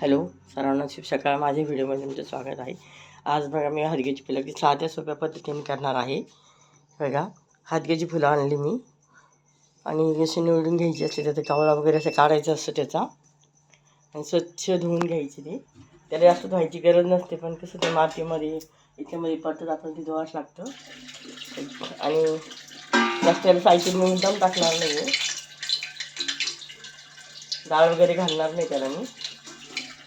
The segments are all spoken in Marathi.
हॅलो सर्वांना शुभ सकाळ माझ्या व्हिडिओमध्ये तुमचं स्वागत आहे. आज बघा मी हदगेची फुलं की साध्या सोप्या पद्धतीने करणार आहे. बघा हदग्याची फुलं आणली मी. आणि जशी निवडून घ्यायची असते त्याचा कावळा वगैरे असं काढायचं असतं त्याचा. आणि स्वच्छ धुवून घ्यायची ते. त्याला जास्त धुवायची गरज नसते पण कसं ते मातीमध्ये याच्यामध्ये पडतात आपण ते धुवाच लागतं. आणि जास्त त्याला सायकल मी मुद्दाम टाकणार नाही आहे डाळ वगैरे घालणार नाही त्याला मी.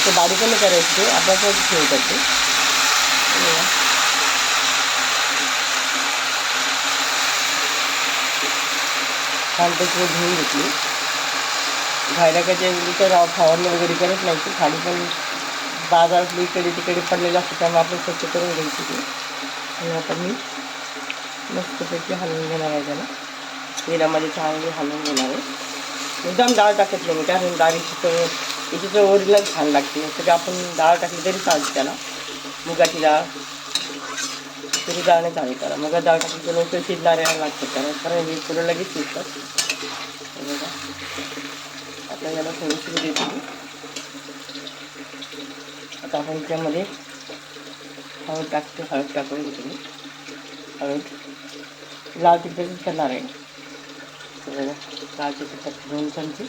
असं बारीक नाही करायचं ते आपण ठेवतात ते बघा. छानपैकी धुवून घेतली घायला कधी इतर फवारणी वगैरे करत नाही ती खाली पण बाजारात इकडे तिकडे पडलेलं असतं त्यामुळे आपण स्वच्छ करून घ्यायची ती आणि आता मी मस्तपैकी हलवून घेणार आहे त्याला तेलामध्ये चांगली हलवून घेणार आहे मुद्दाम डाळ टाकत नाही मी कारण डाळीची चव चव ओरिजिनल छान लागते सगळं आपण डाळ टाकली तरी चालते त्याला मुगाची डाळ तरी डाळ नाही चालेल त्याला मुगा डाळ टाकली तर नुसतं शिजणारे लागतात त्याला कारण हे। फुलं लगेच शिजतात आता याला थोडीशी देते. आता आपण त्यामध्ये हळद टाकते हळद टाकून घेतो मी हळद लाल तिखटच करणार आहे लाल तिखट दोन चमचे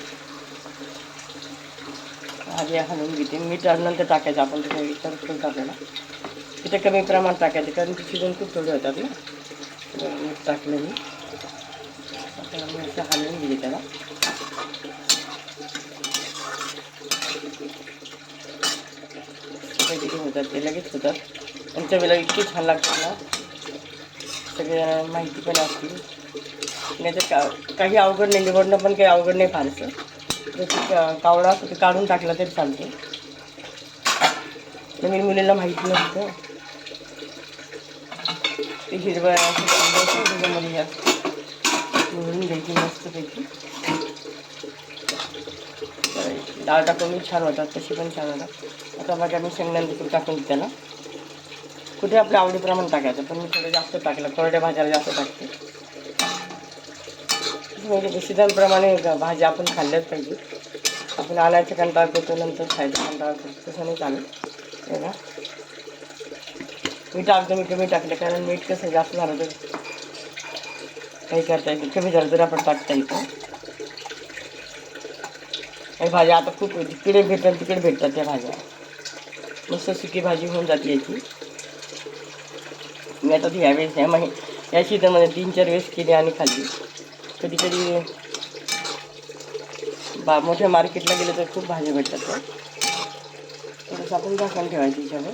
आधी हलवून घेते. मीठ नंतर टाकायचं. आपण त्याच्या विचार करून आपल्याला तिथे कमी प्रमाणात टाकायचं. कारण ती शिजून खूप थोडे होतात ना. मीठ टाकलं मी. आता हलवून गेले त्याला. होतात ते लगेच होतात. पण चवीला इतकी छान लागतात ना. सगळ्यांना माहिती पण असते नाही तर का काही अवघड नाही. निवडणं पण काही अवघड नाही फारसं. जसं कावळा असतो ते काढून टाकला तरी चालते नवीन मुलीला माहिती नसतं ते हिरवं त्याच्यामध्ये जास्त म्हणून घ्यायची मस्तपैकी. डाळ टाकून छान होतात तशी पण छान होतात. आता बघा मी शेंगदाणे तूप टाकून त्याला. कुठे आपल्या आवडीप्रमाणे टाकायचं पण मी थोडं जास्त टाकलं कोरड्या भाज्याला जास्त टाकते. म्हणजे सीझनप्रमाणे भाज्या आपण खाल्ल्याच पाहिजे. आपण आणायचं कंटाळ करतो नंतर खायचं कंटाळ करतो तसं नाही चालत. बघा मीठ मी कमी टाकलं कारण मीठ कसं जास्त करता येतं कमी झालं तर टाकता येतं आणि आता खूप तिकडे भेटतात तिकडे भेटतात त्या भाज्या. मस्त सुकी भाजी होऊन जाते याची. मी आता ती ह्यावेळेस ह्या माहि या तीन चार वेळेस केली आणि खाल्ली. कधी कधी बा मोठ्या मार्केटला गेलं तर खूप भाज्या भेटतात. थोडंसं आपण झाकण ठेवायचं त्याच्यावर